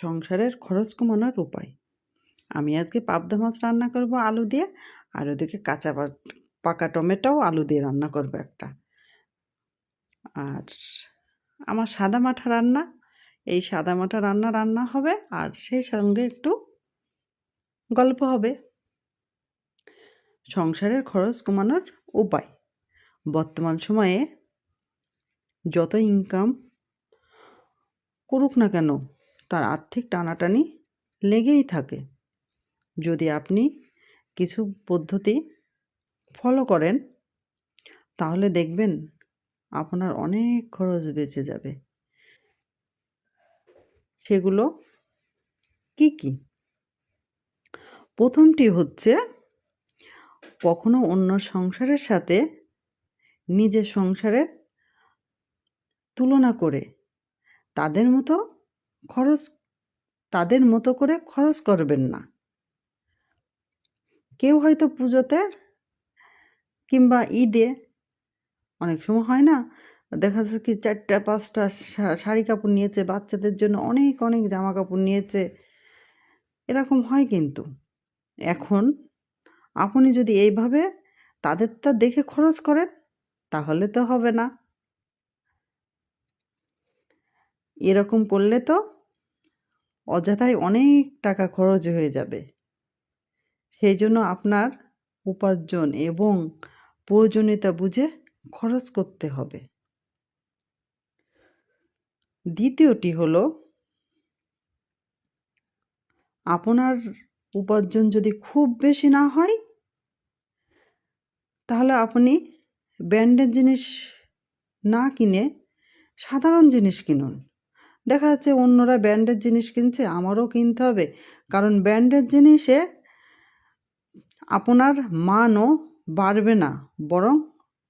সংসারের খরচ কমানোর উপায়। আমি আজকে পাবদা মাছ রান্না করব আলু দিয়ে, আর ওদিকে কাঁচা পাকা টমেটো আলু দিয়ে রান্না করব একটা। আর আমার সাদা মাঠা রান্না, এই সাদা মাঠা রান্না রান্না হবে, আর সেই সঙ্গে একটু গল্প হবে। সংসারের খরচ কমানোর উপায়। বর্তমান সময়ে যত ইনকাম করুক না কেন তার আর্থিক টানাটানি লেগেই থাকে। যদি আপনি কিছু পদ্ধতি ফলো করেন, তাহলে দেখবেন আপনার অনেক খরচ বেঁচে যাবে। সেগুলো কি কি? প্রথমটি হচ্ছে কখনো অন্য সংসারের সাথে নিজের সংসারের তুলনা করে তাদের মতো খরচ তাদের মতো করে খরচ করবেন না। কেউ হয়তো পুজোতে কিংবা ঈদে অনেক সময় হয় না, দেখা যাচ্ছে কি চারটা, পাঁচটা শাড়ি কাপড় নিয়েছে, বাচ্চাদের জন্য অনেক অনেক জামা কাপড় নিয়েছে। এরকম হয় কিন্তু। এখন আপনি যদি এইভাবে তাদেরটা দেখে খরচ করেন, তাহলে তো হবে না। এরকম করলে তো অযথাই অনেক টাকা খরচ হয়ে যাবে। সেই জন্য আপনার উপার্জন এবং প্রয়োজনীয়তা বুঝে খরচ করতে হবে। দ্বিতীয়টি হলো, আপনার উপার্জন যদি খুব বেশি না হয়, তাহলে আপনি ব্র্যান্ডের জিনিস না কিনে সাধারণ জিনিস কিনুন। দেখা যাচ্ছে অন্যরা ব্র্যান্ডের জিনিস কিনছে, আমারও কিনতে হবে। কারণ ব্র্যান্ডের জিনিসে আপনার মানও বাড়বে না, বরং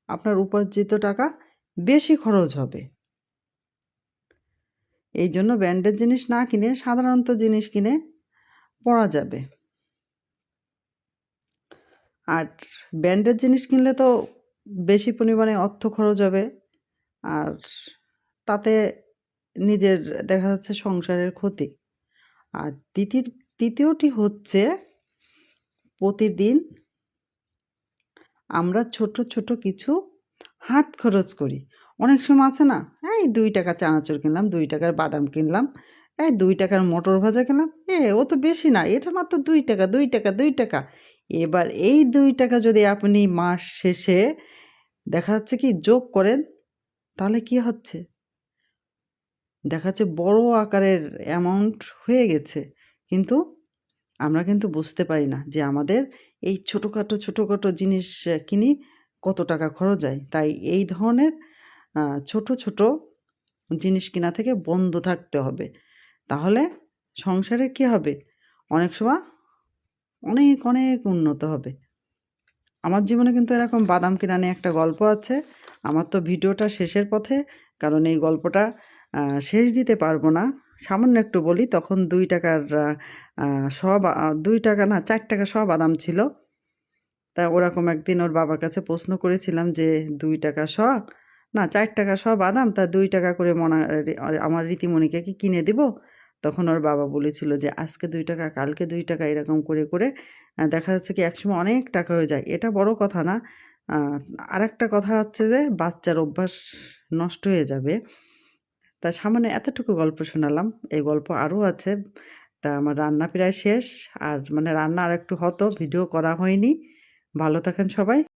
আপনার উপার্জিত টাকা বেশি খরচ হবে। এই জন্য ব্র্যান্ডের জিনিস না কিনে সাধারণত জিনিস কিনে পরা যাবে। আর ব্র্যান্ডের জিনিস কিনলে তো বেশি পরিমাণে অর্থ খরচ হবে, আর তাতে নিজের দেখা যাচ্ছে সংসারের ক্ষতি। আর তৃতীয় তৃতীয়টি হচ্ছে প্রতিদিন আমরা ছোট ছোট কিছু হাত খরচ করি। অনেক সময় আছে না, এই দুই টাকা চানাচুর কিনলাম, দুই টাকার বাদাম কিনলাম, এই দুই টাকার মটর ভাজা কিনলাম, এ ও তো বেশি না, এটা মাত্র দুই টাকা দুই টাকা দুই টাকা। এবার এই দুই টাকা যদি আপনি মাস শেষে দেখা যাচ্ছে কি যোগ করেন, তাহলে কি হচ্ছে? দেখা যাচ্ছে বড় আকারের অ্যামাউন্ট হয়ে গেছে। কিন্তু আমরা কিন্তু বুঝতে পারি না যে আমাদের এই ছোটোখাটো ছোটোখাটো জিনিস কিনি কত টাকা খরচ হয়। তাই এই ধরনের ছোট ছোট জিনিস কিনা থেকে বন্ধ থাকতে হবে। তাহলে সংসারে কি হবে? অনেক সময় অনেক অনেক উন্নত হবে। আমার জীবনে কিন্তু এরকম বাদাম কিনা নিয়ে একটা গল্প আছে। আমার তো ভিডিওটা শেষের পথে, কারণ এই গল্পটা শেষ দিতে পারব না। সামান্য একটু বলি, তখন দুই টাকার শ দুই টাকা না, চার টাকা সব বাদাম ছিল। তা ওরকম একদিন ওর বাবার কাছে প্রশ্ন করেছিলাম যে, দুই টাকা শ না, চার টাকা শ বাদাম তা দুই টাকা করে মনা আমার রীতিমণিকে কি কিনে দিব? তখন ওর বাবা বলেছিল যে, আজকে দুই টাকা, কালকে দুই টাকা, এরকম করে করে দেখা যাচ্ছে কি একসময় অনেক টাকা হয়ে যায়। এটা বড় কথা না। আর একটা কথা হচ্ছে যে, বাচ্চার অভ্যাস নষ্ট হয়ে যাবে। তা সামনে এতটুকু গল্প শোনালাম, এই গল্প আরও আছে। তা আমার রান্না প্রায় শেষ, আর মানে রান্না আর একটু হতো, ভিডিও করা হয়নি। ভালো থাকেন সবাই।